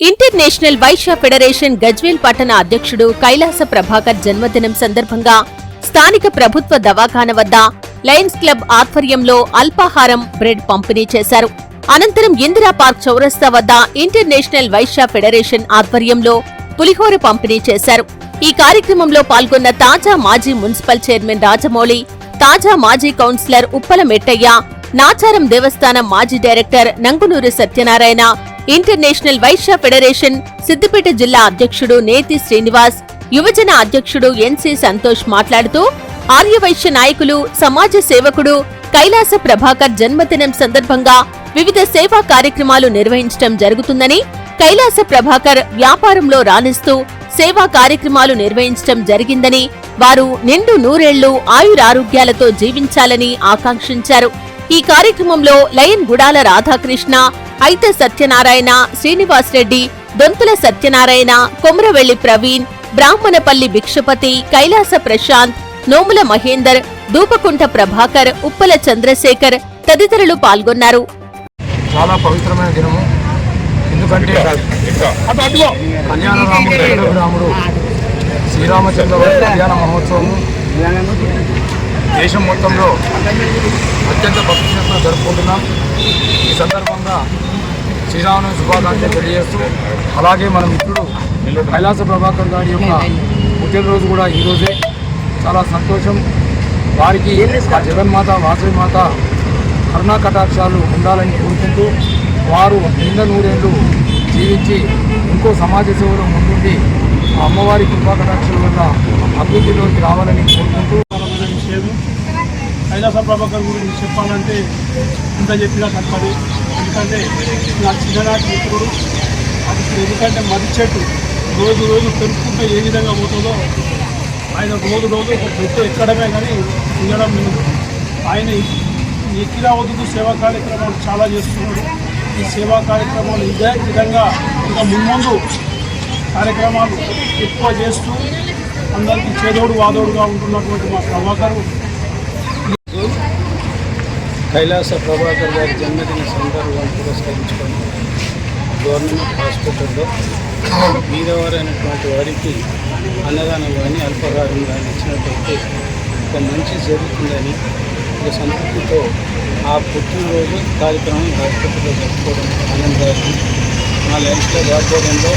International Vaishya federation Gajwel పట్టణ అధ్యక్షుడు కైలాస ప్రభాకర్ జన్మదినం సందర్భంగా స్థానిక ప్రభుత్వ దవాఖాన వద్ద లయన్స్ క్లబ్ ఆధ్వర్యంలో అల్పాహారం బ్రెడ్ పంపిణీ చేశారు. అనంతరం ఇందిరా పార్క్ చౌరస్తా వద్ద ఇంటర్నేషనల్ వైశ్య ఫెడరేషన్ ఆధ్వర్యంలో పులిహోర పంపిణీ చేశారు. ఈ కార్యక్రమంలో పాల్గొన్న తాజా మాజీ మున్సిపల్ చైర్మన్ రాజమౌళి తాజా మాజీ కౌన్సిలర్ ఉప్పల మెట్టయ్య నాచారం దేవస్థానం మాజీ director Nangunuru Satyanarayana international Vaishya federation Siddipet జిల్లా అధ్యక్షుడు నేతి శ్రీనివాస్ యువజన అధ్యక్షుడు ఎన్సి సంతోష్ మాట్లాడుతూ ఆర్యవైశ్య నాయకులు సమాజ సేవకుడు కైలాస ప్రభాకర్ జన్మదినం సందర్భంగా వివిధ సేవా కార్యక్రమాలు నిర్వహించడం జరుగుతుందని కైలాస ప్రభాకర్ వ్యాపారంలో రాణిస్తూ సేవా కార్యక్రమాలు నిర్వహించడం జరిగిందని వారు నిండు నూరేళ్ళు ఆయురారోగ్యాలతో జీవించాలని ఆకాంక్షించారు. ఈ కార్యక్రమంలో లయన్ గుడాల రాధాకృష్ణ ఐత సత్యనారాయణ శ్రీనివాస్ రెడ్డి దొంతుల సత్యనారాయణ కొమరవెల్లి ప్రవీణ్ బ్రాహ్మణపల్లి భిక్షపతి కైలాస ప్రశాంత్ నోముల మహేందర్ దూపకుంట ప్రభాకర్ ఉప్పల చంద్రశేఖర్ తదితరులు పాల్గొన్నారు. చాలా పవిత్రమైన దినము. ఎందుకంటే రాముడు శ్రీరామచంద్ర కళ్యాణ మహోత్సవము. దేశం మొత్తంలో అత్యంత భక్తితో జరుపుకుంటున్నాం. ఈ సందర్భంగా శ్రీరామనవమి శుభాకాంక్షలు తెలియజేస్తూ అలాగే మన మిత్రుడు కైలాస ప్రభాకర్ గారి యొక్క పుట్టినరోజు కూడా ఈరోజే చాలా సంతోషం. వారికి ఆ జగన్మాత వాసవి మాత కరుణా కటాక్షాలు ఉండాలని కోరుకుంటూ వారు నింద నూరేళ్ళు జీవించి ఇంకో సమాజ సేవలో ముందుండి అమ్మవారి కృపా కటాక్షల వల్ల అభివృద్ధిలోకి రావాలని కోరుకుంటూ విషయము. కైలాస ప్రభాకర్ గురించి చెప్పాలంటే ఇంత చెప్పినా తప్పదు. ఎందుకంటే నా చిన్ననాటి మిత్రుడు అది ఎందుకంటే మది చెట్టు. రోజు రోజు పెరుపుకుంటే ఏ విధంగా పోతుందో ఆయన రోజు రోజు ఒక చెట్టు ఎక్కడమే కానీ ఉండడం లేదు. ఆయన ఎక్కిలా వద్దు సేవా కార్యక్రమాలు చాలా చేస్తున్నాడు. ఈ సేవా కార్యక్రమాలు ఇదే విధంగా ఇంకా మున్ముందు కార్యక్రమాలు ఎక్కువ చేస్తూ అందరికీ చేదోడు వాదోడుగా ఉంటున్నటువంటి మా ప్రభాకర్. కైలాస ప్రభాకర్ గారి జన్మదిన సందర్భాన్ని పురస్కరించుకొని గవర్నమెంట్ హాస్పిటల్లో బీదవారైనటువంటి వారికి అన్నదానం కానీ అల్పహారం కానీ ఇచ్చినట్టయితే ఒక మంచి జరుగుతుందని ఒక సంతృప్తితో ఆ పుట్టినరోజు కార్యక్రమం హాస్పిటల్లో జరుపుకోవడం ఆనందాన్ని. మా లైఫ్లో వాడుకోవడంలో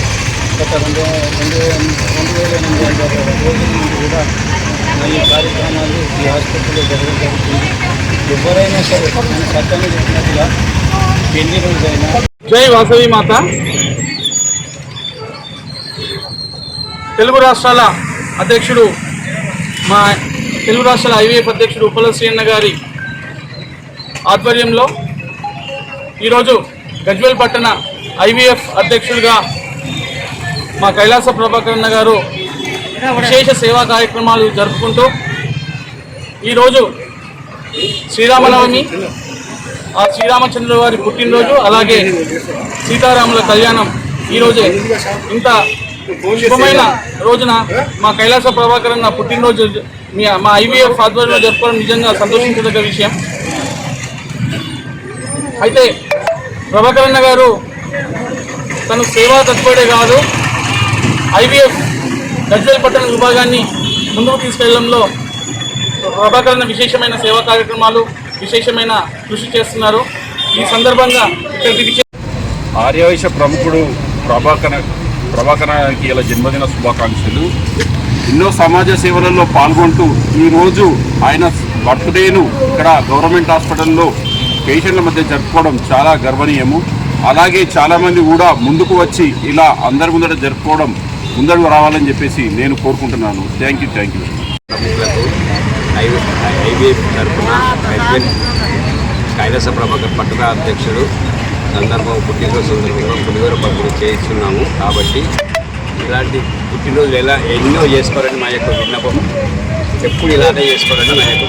గత రెండు రెండు రెండు వేల ఎనిమిది వందల రోజుల నుండి కూడా మా ఈ కార్యక్రమాలు ఈ ఆసుపత్రిలో జరగడం జరుగుతుంది. ఎవరైనా సరే నేను చట్టాన్ని చెప్పినట్టుగా పెళ్ళి రోజైనా జై వాసవి మాత. తెలుగు రాష్ట్రాల అధ్యక్షుడు మా తెలుగు రాష్ట్రాల ఐవీఎఫ్ అధ్యక్షుడు ఉప్పల శ్రీయన్న గారి ఆధ్వర్యంలో ఈరోజు గజ్వేల్ పట్టణ ఐవీఎఫ్ అధ్యక్షుడిగా మా కైలాస ప్రభాకరన్న గారు విశేష సేవా కార్యక్రమాలు జరుపుకుంటూ ఈరోజు శ్రీరామనవమి ఆ శ్రీరామచంద్ర వారి పుట్టినరోజు అలాగే సీతారాముల కళ్యాణం ఈరోజే. ఇంత శుభమైన రోజున మా కైలాస ప్రభాకరన్న పుట్టినరోజు మీ మా ఐవీఎఫ్ ఆధ్వర్యంలో జరుపుకోవడం నిజంగా సంతోషించదగ్గ విషయం. అయితే ప్రభాకరన్న గారు తను సేవా తత్పడే కాదు. ఐవీఎఫ్ గజ్వేల్ పట్టణ విభాగాన్ని ముందుకు తీసుకెళ్ళడంలో ప్రభాకరణ విశేషమైన సేవా కార్యక్రమాలు విశేషమైన కృషి చేస్తున్నారు. ఈ సందర్భంగా ఇక్కడికి ఆర్యవైశ్య ప్రముఖుడు ప్రభాకర ప్రభాకరానికి ఇలా జన్మదిన శుభాకాంక్షలు. ఎన్నో సమాజ సేవలలో పాల్గొంటూ ఈరోజు ఆయన బర్త్డేను ఇక్కడ గవర్నమెంట్ హాస్పిటల్లో పేషెంట్ల మధ్య జరుపుకోవడం చాలా గర్వనీయము. అలాగే చాలామంది కూడా ముందుకు వచ్చి ఇలా అందరి ముందర జరుపుకోవడం ముందడుగు రావాలని చెప్పేసి నేను కోరుకుంటున్నాను. థ్యాంక్ యూ థ్యాంక్ యూ ప్రముఖులకు తరఫున కైలాస ప్రభాకర్ పట్టణ అధ్యక్షుడు సందర్భం పుట్టినరోజు సందర్భంగా పులిహోర పంపిణీ చేయిస్తున్నాము. కాబట్టి ఇలాంటి పుట్టినరోజులు ఎలా ఎన్నో చేసుకోవాలని మా యొక్క విన్నపం ఎప్పుడు ఇలానే చేసుకోవాలని మా యొక్క